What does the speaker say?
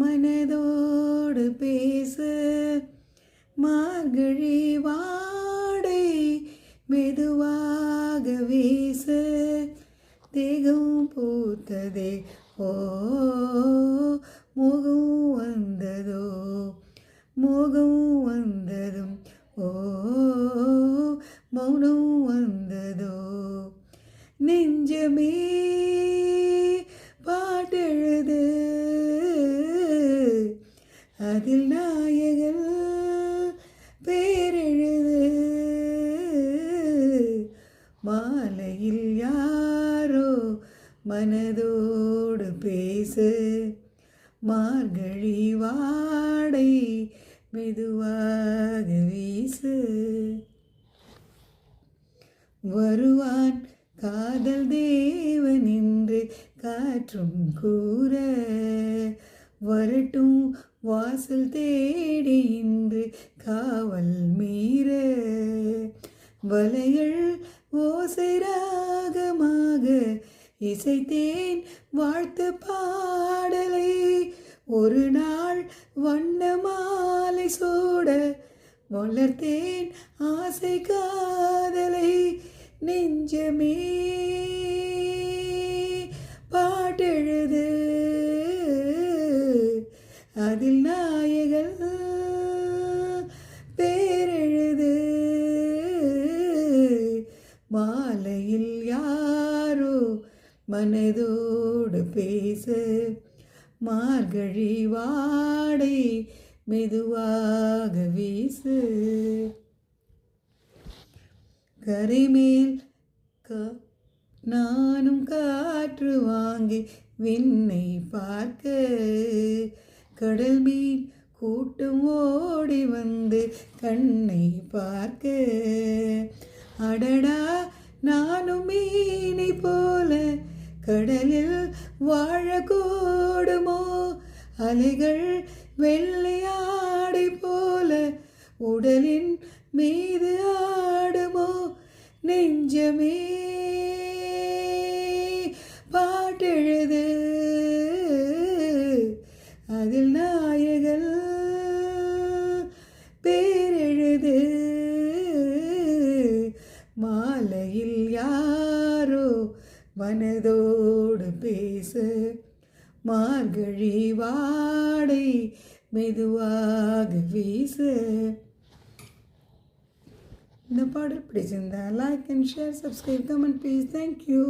மனதோடு பேசு. மார்கழி வாடை மெதுவாக வீசு. தேகம் பூத்ததே ஓ முகம் வந்ததோ மோகம் வந்ததும் ஓ மௌனம் வந்ததோ. நெஞ்சமே மனதோடு பேசு. மார்கழி வாடை மெதுவாக வீசு. வருவான் காதல் தேவன் என்று காற்றும் கூற. வரட்டும் வாசல் தேடி இன்று காவல் மீற. வலைகள் ஓசைரா இசைத்தேன் வாழ்த்து பாடலை. ஒரு நாள் வண்ண மாலை சூட வளர்த்தேன் ஆசை காதலை. நெஞ்சமே பாட்டெழுது. அதில் நாயகன் பேரெழுது. மாலை மனதோடு பேச. மார்கழி வாடை மெதுவாக வீசு. கரைமேல் கா நானும் காற்று வாங்கி விண்ணை பார்க்க. கடல் மீன் கூட்டம் ஓடி வந்து கண்ணை பார்க்க. அடடா நானும் மீனை போல கடலில் வாழக்கூடுமோ? அலைகள் வெள்ளையாடை போல உடலின் மீது ஆடுமோ? நெஞ்சமே மனதோடு பேச மார்கழி வாடை மெதுவாக வீச. இந்த பாடல் பிடிச்சிருந்தா like and share subscribe comment please thank you